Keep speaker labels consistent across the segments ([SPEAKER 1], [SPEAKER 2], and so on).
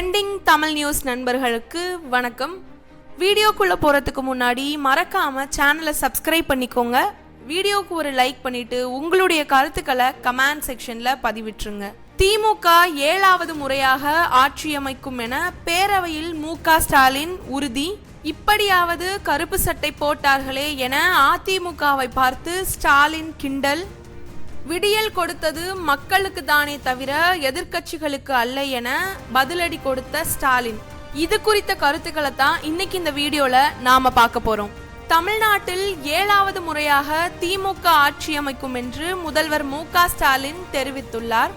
[SPEAKER 1] Trending Tamil news நண்பர்களுக்கு வணக்கம். வீடியோக்குள்ளே போகிறதுக்கு முன்னாடி மறக்காமல் சேனலை சப்ஸ்கிரைப் பண்ணிக்கோங்க. வீடியோக்கு ஒரு லைக் பண்ணிட்டு உங்களுடைய கருத்துக்களை கமெண்ட் செக்ஷனில் பதிவிட்டுருங்க. திமுக ஏழாவது முறையாக ஆட்சியமைக்கும் என பேரவையில் மு க ஸ்டாலின் உறுதி. இப்படியாவது கருப்பு சட்டை போட்டார்களே என அதிமுகவை பார்த்து ஸ்டாலின் கிண்டல். விடியல் கொடுத்தது மக்களுக்கு தானே தவிர எதிர்க்கட்சிகளுக்கு அல்ல என பதிலடி கொடுத்த ஸ்டாலின். இது குறித்த கருத்துக்களை தான் இன்னைக்கு இந்த வீடியோல நாம பார்க்க போறோம். தமிழ்நாட்டில் ஏழாவது முறையாக திமுக ஆட்சி அமைக்கும் என்று முதல்வர் மு ஸ்டாலின் தெரிவித்துள்ளார்.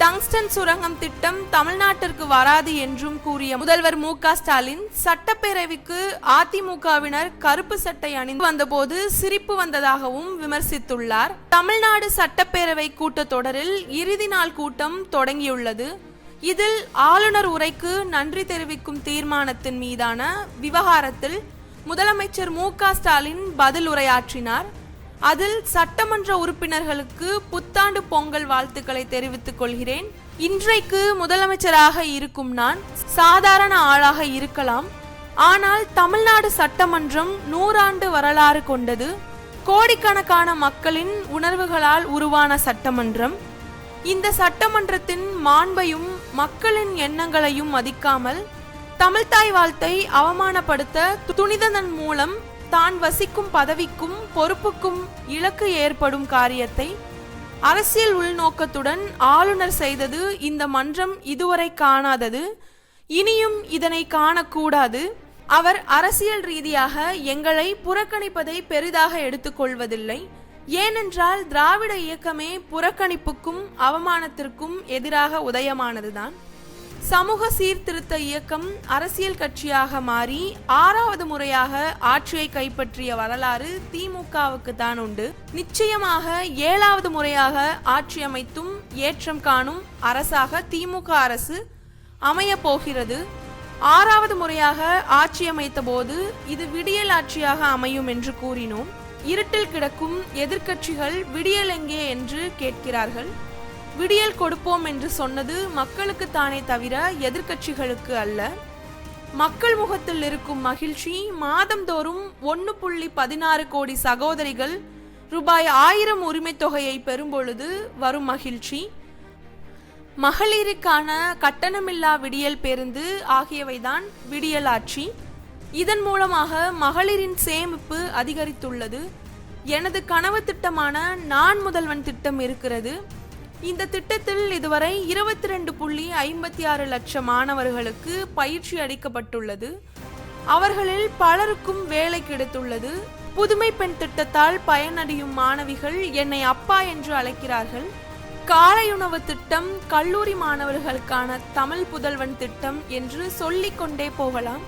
[SPEAKER 1] டங்ஸ்டன் சுரங்கம் திட்டம் தமிழ்நாட்டிற்கு வராது என்றும் கூறிய முதல்வர் மு க ஸ்டாலின் சட்டப்பேரவைக்கு அதிமுகவினர் கருப்பு சட்டை அணிந்து வந்தபோது சிரிப்பு வந்ததாகவும் விமர்சித்துள்ளார். தமிழ்நாடு சட்டப்பேரவை கூட்டத்தொடரில் இறுதி நாள் கூட்டம் தொடங்கியுள்ளது. இதில் ஆளுநர் உரைக்கு நன்றி தெரிவிக்கும் தீர்மானத்தின் மீதான விவகாரத்தில் முதலமைச்சர் மு க ஸ்டாலின் பதில் உரையாற்றினார் அதில் சட்டமன்ற உறுப்பினர்களுக்கு புத்தாண்டு பொங்கல் வாழ்த்துக்களை தெரிவித்துக் கொள்கிறேன். இன்றைக்கு முதலமைச்சராக இருக்கும் நான் சாதாரண ஆளாக இருக்கலாம். ஆனால் தமிழ்நாடு சட்டமன்றம் நூறாண்டு வரலாறு கொண்டது. கோடிக்கணக்கான மக்களின் உணர்வுகளால் உருவான சட்டமன்றம். இந்த சட்டமன்றத்தின் மாண்பையும் மக்களின் எண்ணங்களையும் மதிக்காமல் தமிழ்தாய் வாழ்த்தை அவமானப்படுத்த துணிததன் மூலம் தான் வசிக்கும் பதவிக்கும் பொறுப்புக்கும் இலக்கு ஏற்படும் காரியத்தை அரசியல் உள்நோக்கத்துடன் ஆளுநர் செய்தது இந்த மன்றம் இதுவரை காணாதது. இனியும் இதனை காணக்கூடாது. அவர் அரசியல் ரீதியாக எங்களை புறக்கணிப்பதை பெரிதாக எடுத்துக்கொள்வதில்லை. ஏனென்றால் திராவிட இயக்கமே புறக்கணிப்புக்கும் அவமானத்திற்கும் எதிராக உதயமானதுதான். சமூக சீர்திருத்த இயக்கம் அரசியல் கட்சியாக மாறி ஆறாவது முறையாக ஆட்சியை கைப்பற்றிய வரலாறு திமுகவுக்கு தான் உண்டு. நிச்சயமாக ஏழாவது முறையாக ஆட்சி அமைத்தும் ஏற்றம் காணும் அரசாக திமுக அரசு அமைய போகிறது. ஆறாவது முறையாக ஆட்சி அமைத்த போது இது விடியல் ஆட்சியாக அமையும் என்று கூறினோம். இருட்டில் கிடக்கும் எதிர்க்கட்சிகள் விடியல் எங்கே என்று கேட்கிறார்கள். விடியல் கொடுப்போம் என்று சொன்னது மக்களுக்கு தானே தவிர எதிர்க்கட்சிகளுக்கு அல்ல. மக்கள் முகத்தில் இருக்கும் மகிழ்ச்சி மாதந்தோறும் ஒன்று புள்ளி பதினாறு கோடி சகோதரிகள் ரூபாய் ஆயிரம் உரிமை தொகையை பெறும்பொழுது வரும் மகிழ்ச்சி. மகளிருக்கான கட்டணமில்லா விடியல் பேருந்து ஆகியவைதான் விடியல் ஆட்சி. இதன் மூலமாக மகளிரின் சேமிப்பு அதிகரித்துள்ளது. எனது கனவு திட்டமான நான் முதல்வன் திட்டம் இருக்கிறது. இந்த திட்டத்தில் இதுவரை இருபத்தி ரெண்டு புள்ளி ஐம்பத்தி ஆறு லட்சம் மாணவர்களுக்கு பயிற்சி அளிக்கப்பட்டுள்ளது. அவர்களில் பலருக்கும் வேலை கிடைத்துள்ளது. புதுமை பெண் திட்டத்தால் பயனடையும் மாணவிகள் என்னை அப்பா என்று அழைக்கிறார்கள். காலையுணவு திட்டம் கல்லூரி மாணவர்களுக்கான தமிழ் புதல்வன் திட்டம் என்று சொல்லிக் கொண்டே போகலாம்.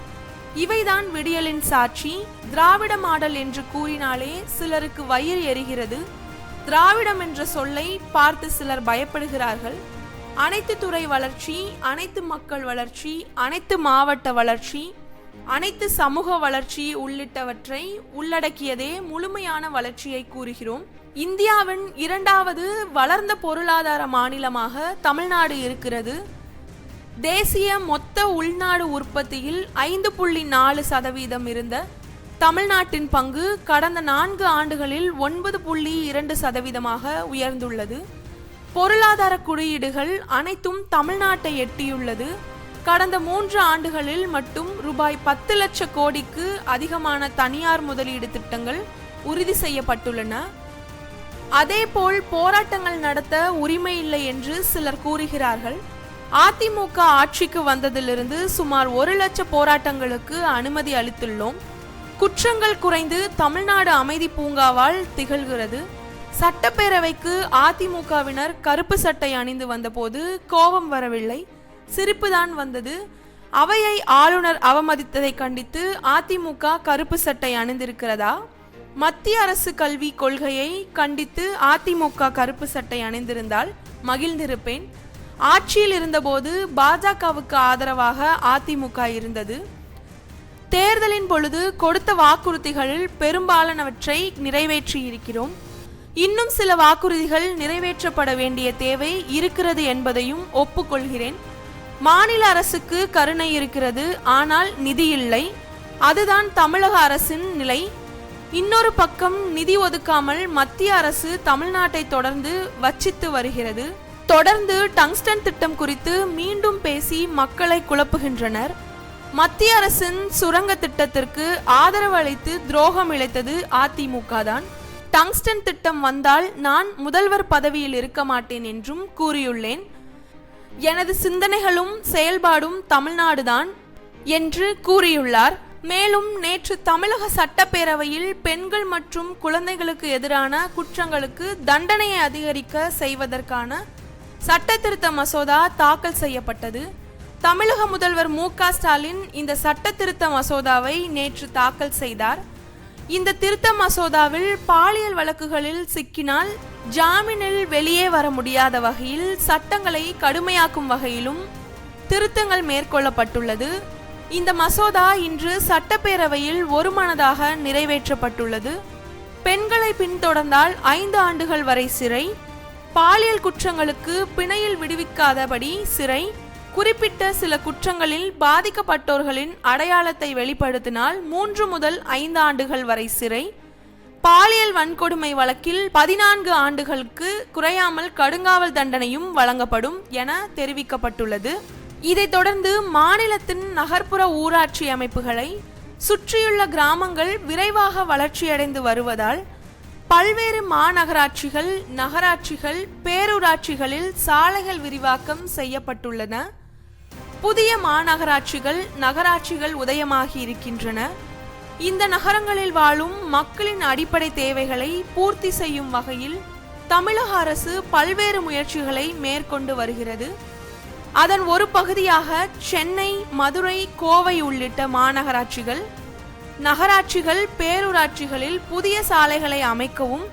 [SPEAKER 1] இவைதான் விடியலின் சாட்சி. திராவிட மாடல் என்று கூறினாலே சிலருக்கு வயிறு எரிகிறது. திராவிடம் என்ற சொல்லை பார்த்து சிலர் பயப்படுகிறார்கள். அனைத்து துறை வளர்ச்சி அனைத்து மக்கள் வளர்ச்சி அனைத்து மாவட்ட வளர்ச்சி அனைத்து சமூக வளர்ச்சி உள்ளிட்டவற்றை உள்ளடக்கியதே முழுமையான வளர்ச்சியை கூறுகிறோம். இந்தியாவின் இரண்டாவது வளர்ந்த பொருளாதார மாநிலமாக தமிழ்நாடு இருக்கிறது. தேசிய மொத்த உள்நாடு உற்பத்தியில் ஐந்து புள்ளி நாலு சதவீதம் இருந்த தமிழ்நாட்டின் பங்கு கடந்த நான்கு ஆண்டுகளில் ஒன்பது புள்ளி இரண்டு சதவீதமாக உயர்ந்துள்ளது. பொருளாதார குறியீடுகள் அனைத்தும் தமிழ்நாட்டை எட்டியுள்ளது. கடந்த மூன்று ஆண்டுகளில் மட்டும் ரூபாய் பத்து லட்ச கோடிக்கு அதிகமான தனியார் முதலீடு திட்டங்கள் உறுதி செய்யப்பட்டுள்ளன. அதேபோல் போராட்டங்கள் நடத்த உரிமை இல்லை என்று சிலர் கூறுகிறார்கள். அதிமுக ஆட்சிக்கு வந்ததிலிருந்து சுமார் ஒரு லட்ச போராட்டங்களுக்கு அனுமதி அளித்துள்ளோம். குற்றங்கள் குறைந்து தமிழ்நாடு அமைதி பூங்காவால் திகழ்கிறது. சட்டப்பேரவைக்கு அதிமுகவினர் கருப்பு சட்டை அணிந்து வந்தபோது கோபம் வரவில்லை. சிரிப்புதான் வந்தது. அவையை ஆளுநர் அவமதித்ததை கண்டித்து அதிமுக கருப்பு சட்டை அணிந்திருக்கிறதா? மத்திய அரசு கல்வி கொள்கையை கண்டித்து அதிமுக கருப்பு சட்டை அணிந்திருந்தால் மகிழ்ந்திருப்பேன். ஆட்சியில் இருந்தபோது பாஜகவுக்கு ஆதரவாக அதிமுக இருந்தது. தேர்தலின் பொழுது கொடுத்த வாக்குறுதிகளில் பெரும்பாலானவற்றை நிறைவேற்றி இருக்கிறோம் இன்னும் சில வாக்குறுதிகள் நிறைவேற்றப்பட வேண்டிய தேவை இருக்கிறது என்பதையும் ஒப்புக்கொள்கிறேன். மாநில அரசுக்கு கருணை இருக்கிறது ஆனால் நிதி இல்லை. அதுதான் தமிழக அரசின் நிலை. இன்னொரு பக்கம் நிதி ஒதுக்காமல் மத்திய அரசு தமிழ்நாட்டை தொடர்ந்து வச்சித்து வருகிறது. தொடர்ந்து டங்ஸ்டன் திட்டம் குறித்து மீண்டும் பேசி மக்களை குழப்புகின்றனர். மத்திய அரசின் சுரங்க திட்டத்திற்கு ஆதரவு அளித்து துரோகம் இழைத்தது அதிமுக தான். டங்ஸ்டன் திட்டம் வந்தால் நான் முதல்வர் பதவியில் இருக்க மாட்டேன் என்றும் கூறியுள்ளேன். எனது சிந்தனைகளும் செயல்பாடும் தமிழ்நாடுதான் என்று கூறியுள்ளார். மேலும் நேற்று தமிழக சட்டப்பேரவையில் பெண்கள் மற்றும் குழந்தைகளுக்கு எதிரான குற்றங்களுக்கு தண்டனையை அதிகரிக்க செய்வதற்கான சட்டத்திருத்த மசோதா தாக்கல் செய்யப்பட்டது. தமிழக முதல்வர் மு ஸ்டாலின் இந்த சட்ட திருத்த மசோதாவை நேற்று தாக்கல் செய்தார். இந்த திருத்த மசோதாவில் பாலியல் வழக்குகளில் சிக்கினால் ஜாமீனில் வெளியே வர முடியாத வகையில் சட்டங்களை கடுமையாக்கும் வகையிலும் திருத்தங்கள் மேற்கொள்ளப்பட்டுள்ளது. இந்த மசோதா இன்று சட்டப்பேரவையில் ஒருமனதாக நிறைவேற்றப்பட்டுள்ளது. பெண்களை பின்தொடர்ந்தால் ஐந்து ஆண்டுகள் வரை சிறை பாலியல் குற்றங்களுக்கு பிணையில் விடுவிக்காதபடி சிறை குறிப்பிட்ட சில குற்றங்களில் பாதிக்கப்பட்டோர்களின் அடையாளத்தை வெளிப்படுத்தினால் மூன்று முதல் ஐந்து ஆண்டுகள் வரை சிறை. பாலியல் வன்கொடுமை வழக்கில் பதினான்கு ஆண்டுகளுக்கு குறையாமல் கடுங்காவல் தண்டனையும் வழங்கப்படும் என தெரிவிக்கப்பட்டுள்ளது. இதைத் தொடர்ந்து மாநிலத்தின் நகர்ப்புற ஊராட்சி அமைப்புகளை சுற்றியுள்ள கிராமங்கள் விரைவாக வளர்ச்சியடைந்து வருவதால் பல்வேறு மாநகராட்சிகள் நகராட்சிகள் பேரூராட்சிகளில் சாலைகள் விரிவாக்கம் செய்யப்பட்டுள்ளன. புதிய மாநகராட்சிகள் நகராட்சிகள் உதயமாகி இருக்கின்றன. இந்த நகரங்களில் வாழும் மக்களின் அடிப்படை தேவைகளை பூர்த்தி செய்யும் வகையில் தமிழக அரசு பல்வேறு முயற்சிகளை மேற்கொண்டு வருகிறது. அதன் ஒரு பகுதியாக சென்னை மதுரை கோவை உள்ளிட்ட மாநகராட்சிகள் நகராட்சிகள் பேரூராட்சிகளில் புதிய சாலைகளை அமைக்கவும்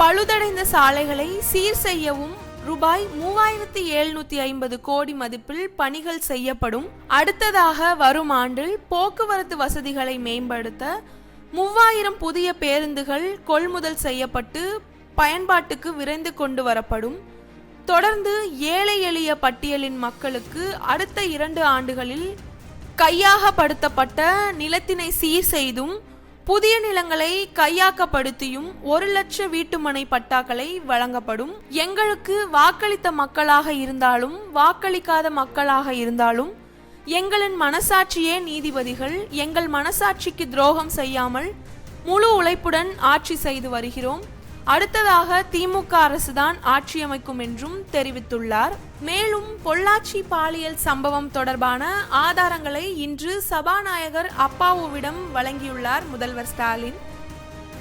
[SPEAKER 1] பழுதடைந்த சாலைகளை சீர் செய்யவும் ரூபாய் மூவாயிரத்தி எழுநூத்தி ஐம்பது கோடி மதிப்பில் பணிகள் செய்யப்படும். அடுத்ததாக வரும் ஆண்டில் போக்குவரத்து வசதிகளை மேம்படுத்த மூவாயிரம் புதிய பேருந்துகள் கொள்முதல் செய்யப்பட்டு பயன்பாட்டுக்கு விரைந்து கொண்டு வரப்படும். தொடர்ந்து ஏழை எளிய பட்டியலின் மக்களுக்கு அடுத்த இரண்டு ஆண்டுகளில் கையாகப்படுத்தப்பட்ட நிலத்தினை சீர் செய்தும் புதிய நிலங்களை கையாக்கப்படுத்தியும் ஒரு லட்ச வீட்டுமனை பட்டாக்களை வழங்கப்படும். எங்களுக்கு வாக்களித்த மக்களாக இருந்தாலும் வாக்களிக்காத மக்களாக இருந்தாலும் எங்களின் மனசாட்சியே நீதிபதிகள் எங்கள் மனசாட்சிக்கு துரோகம் செய்யாமல் முழு உழைப்புடன் ஆட்சி செய்து வருகிறோம். அடுத்ததாக திமுக அரசுதான் ஆட்சி அமைக்கும் என்றும் தெரிவித்துள்ளார். மேலும் பொள்ளாச்சி பாலியல் சம்பவம் தொடர்பான ஆதாரங்களை இன்று சபாநாயகர் அப்பாவுவிடம் வழங்கியுள்ளார் முதல்வர் ஸ்டாலின்.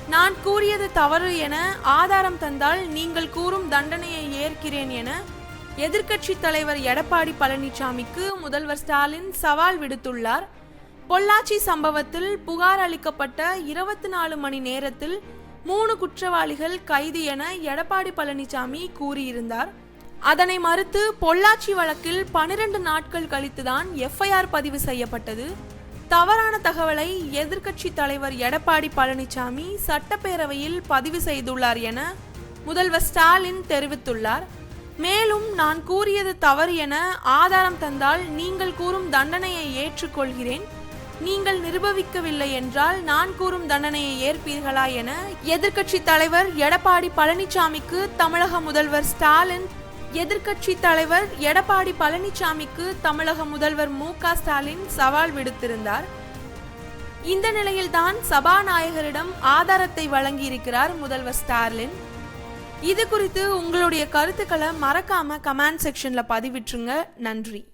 [SPEAKER 1] நான் கூறியது தவறு என ஆதாரம் தந்தால் நீங்கள் கூறும் தண்டனையை ஏற்கிறேன் என எதிர்க்கட்சி தலைவர் எடப்பாடி பழனிசாமிக்கு முதல்வர் ஸ்டாலின் சவால் விடுத்துள்ளார். பொள்ளாச்சி சம்பவத்தில் புகார் அளிக்கப்பட்ட இருபத்தி நாலு மணி நேரத்தில் மூணு குற்றவாளிகள் கைது என எடப்பாடி பழனிசாமி கூறியிருந்தார். அதனை மறுத்து பொள்ளாச்சி வழக்கில் பனிரெண்டு நாட்கள் கழித்துதான் எஃப்ஐஆர் பதிவு செய்யப்பட்டது. தவறான தகவலை எதிர்க்கட்சி தலைவர் எடப்பாடி பழனிசாமி சட்டப்பேரவையில் பதிவு செய்துள்ளார் என முதல்வர் ஸ்டாலின் தெரிவித்துள்ளார். மேலும் நான் கூறியது தவறு என ஆதாரம் தந்தால் நீங்கள் கூறும் தண்டனையை ஏற்றுக்கொள்கிறேன். நீங்கள் நிரூபிக்கவில்லை என்றால் நான் கூறும் தண்டனையை ஏற்பீர்களா என எதிர்க்கட்சி தலைவர் எடப்பாடி பழனிசாமிக்கு தமிழக முதல்வர் ஸ்டாலின் எதிர்க்கட்சி தலைவர் எடப்பாடி பழனிசாமிக்கு தமிழக முதல்வர் மு ஸ்டாலின் சவால் விடுத்திருந்தார். இந்த நிலையில்தான் சபாநாயகரிடம் ஆதாரத்தை வழங்கியிருக்கிறார் முதல்வர் ஸ்டாலின். இது குறித்து உங்களுடைய கருத்துக்களை மறக்காம கமெண்ட் செக்ஷன்ல பதிவிட்டுருங்க. நன்றி.